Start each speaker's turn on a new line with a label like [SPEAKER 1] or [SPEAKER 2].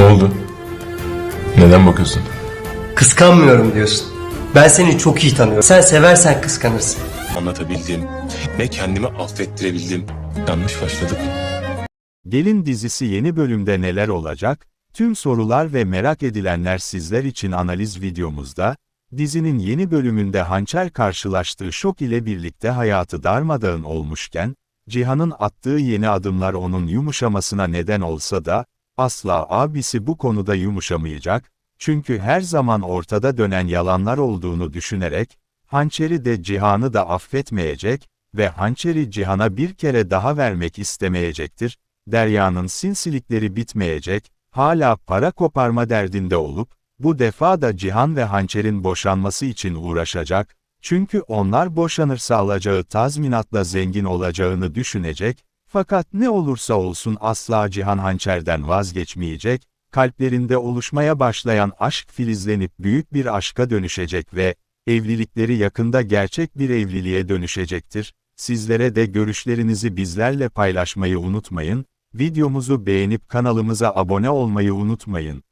[SPEAKER 1] Ne oldu? Neden bakıyorsun?
[SPEAKER 2] Kıskanmıyorum diyorsun. Ben seni çok iyi tanıyorum. Sen seversen kıskanırsın.
[SPEAKER 1] Anlatabildim ve kendimi affettirebildim. Yanlış başladık.
[SPEAKER 3] Gelin dizisi yeni bölümde neler olacak? Tüm sorular ve merak edilenler sizler için analiz videomuzda, dizinin yeni bölümünde Hançer karşılaştığı şok ile birlikte hayatı darmadağın olmuşken, Cihan'ın attığı yeni adımlar onun yumuşamasına neden olsa da, asla abisi bu konuda yumuşamayacak, çünkü her zaman ortada dönen yalanlar olduğunu düşünerek, Hançer'i de Cihan'ı da affetmeyecek ve Hançer'i Cihan'a bir kere daha vermek istemeyecektir. Derya'nın sinsilikleri bitmeyecek, hala para koparma derdinde olup, bu defa da Cihan ve Hançer'in boşanması için uğraşacak, çünkü onlar boşanırsa alacağı tazminatla zengin olacağını düşünecek, fakat ne olursa olsun asla Cihan Hançer'den vazgeçmeyecek, kalplerinde oluşmaya başlayan aşk filizlenip büyük bir aşka dönüşecek ve, evlilikleri yakında gerçek bir evliliğe dönüşecektir. Sizlere de görüşlerinizi bizlerle paylaşmayı unutmayın, videomuzu beğenip kanalımıza abone olmayı unutmayın.